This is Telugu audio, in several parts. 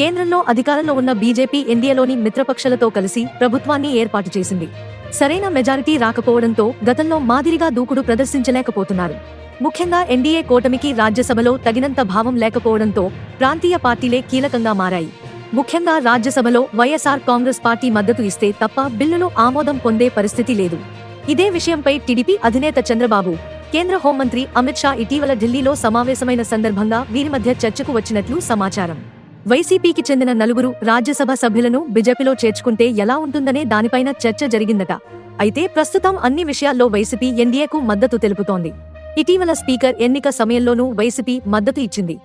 కేంద్రంలో అధికారంలో ఉన్న బీజేపీ ఎన్డీఏలోని మిత్రపక్షాలతో కలిసి ప్రభుత్వాన్ని ఏర్పాటు చేసింది. సరైన మెజారిటీ రాకపోవడంతో గతంలో మాదిరిగా దూకుడు ప్రదర్శించలేకపోతున్నారు. ముఖ్యంగా ఎన్డీఏ కూటమికి రాజ్యసభలో తగినంత భావం లేకపోవడంతో ప్రాంతీయ పార్టీలే కీలకంగా మారాయి. ముఖ్యంగా రాజ్యసభలో వైఎస్ఆర్ కాంగ్రెస్ పార్టీ మద్దతు ఇస్తే తప్ప బిల్లులు ఆమోదం పొందే పరిస్థితి లేదు. ఇదే విషయంపై టీడీపీ అధినేత చంద్రబాబు కేంద్ర హోంమంత్రి అమిత్ షా ఇటీవల ఢిల్లీలో సమావేశమైన సందర్భంగా వీరి మధ్య చర్చకు వచ్చినట్లు సమాచారం. వైసీపీకి చెందిన నలుగురు రాజ్యసభ సభ్యులను బీజేపీలో చేర్చుకుంటే ఎలా ఉంటుందనే దానిపైన చర్చ జరిగిందట. అయితే ప్రస్తుతం అన్ని విషయాల్లో వైసీపీ ఎన్డీఏకు మద్దతు తెలుపుతోంది. ఇటీవల స్పీకర్ ఎన్నిక సమయంలోనూ వైసీపీ మద్దతు ఇచ్చింది.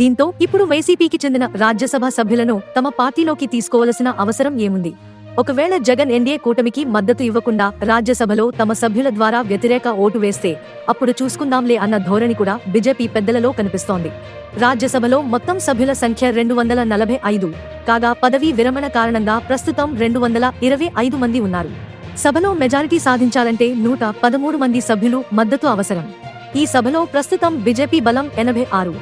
దీంతో ఇప్పుడు వైసీపీకి చెందిన రాజ్యసభ సభ్యులను తమ పార్టీలోకి తీసుకోవలసిన అవసరం ఏముంది? ఒకవేళ జగన్ ఎన్డీఏ కూటమికి మద్దతు ఇవ్వకుండా రాజ్యసభలో తమ సభ్యుల ద్వారా వ్యతిరేక ఓటు వేస్తే అప్పుడు చూసుకుందాంలే అన్న ధోరణి కూడా బీజేపీ పెద్దలలో కనిపిస్తోంది. రాజ్యసభలో మొత్తం సభ్యుల సంఖ్య రెండు వందల నలభై ఐదు కాగా పదవీ విరమణ కారణంగా ప్రస్తుతం రెండు వందల ఇరవై ఐదు మంది ఉన్నారు. సభలో మెజారిటీ సాధించాలంటే నూట పదమూడు మంది సభ్యులు మద్దతు అవసరం. ఈ సభలో ప్రస్తుతం బీజేపీ బలం ఎనభై ఆరు.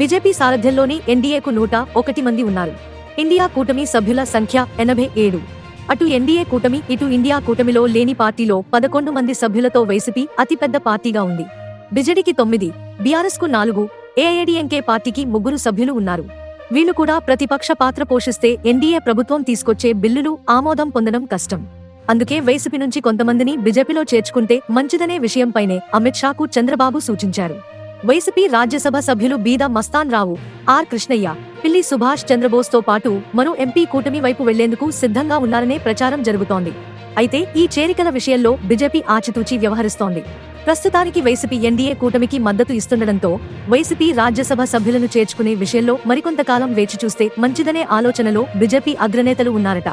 బీజేపీ సారథ్యంలోని ఎన్డీఏకు నూట ఒకటి మంది ఉన్నారు. ఇండియా కూటమి సభ్యుల సంఖ్య ఎనభై ఏడు. అటు ఎన్డీఏ కూటమి ఇటు ఇండియా కూటమిలో లేని పార్టీలో పదకొండు మంది సభ్యులతో వైసీపీ అతిపెద్ద పార్టీగా ఉంది. బిజెడికి తొమ్మిది బీఆర్ఎస్కు నాలుగు ఏఐడిఎంకే పార్టీకి ముగ్గురు సభ్యులు ఉన్నారు. వీళ్ళు కూడా ప్రతిపక్ష పాత్ర పోషిస్తే ఎన్డీఏ ప్రభుత్వం తీసుకొచ్చే బిల్లులు ఆమోదం పొందడం కష్టం. అందుకే వైసీపీ నుంచి కొంతమందిని బీజేపీలో చేర్చుకుంటే మంచిదనే విషయంపైనే అమిత్ షాకు చంద్రబాబు సూచించారు. వైసీపీ రాజ్యసభ సభ్యులు బీద మస్తాన్ రావు ఆర్ కృష్ణయ్య పిల్లి సుభాష్ చంద్రబోస్తో పాటు మరో ఎంపీ కూటమి వైపు వెళ్ళేందుకు సిద్ధంగా ఉన్నారనే ప్రచారం జరుగుతోంది. అయితే ఈ చేరికల విషయంలో బీజేపీ ఆచితూచి వ్యవహరిస్తోంది. ప్రస్తుతానికి వైసీపీ ఎన్డీఏ కూటమికి మద్దతు ఇస్తుండటంతో వైసీపీ రాజ్యసభ సభ్యులను చేర్చుకునే విషయంలో మరికొంతకాలం వేచి చూస్తే మంచిదనే ఆలోచనలో బీజేపీ అగ్రనేతలు ఉన్నారట.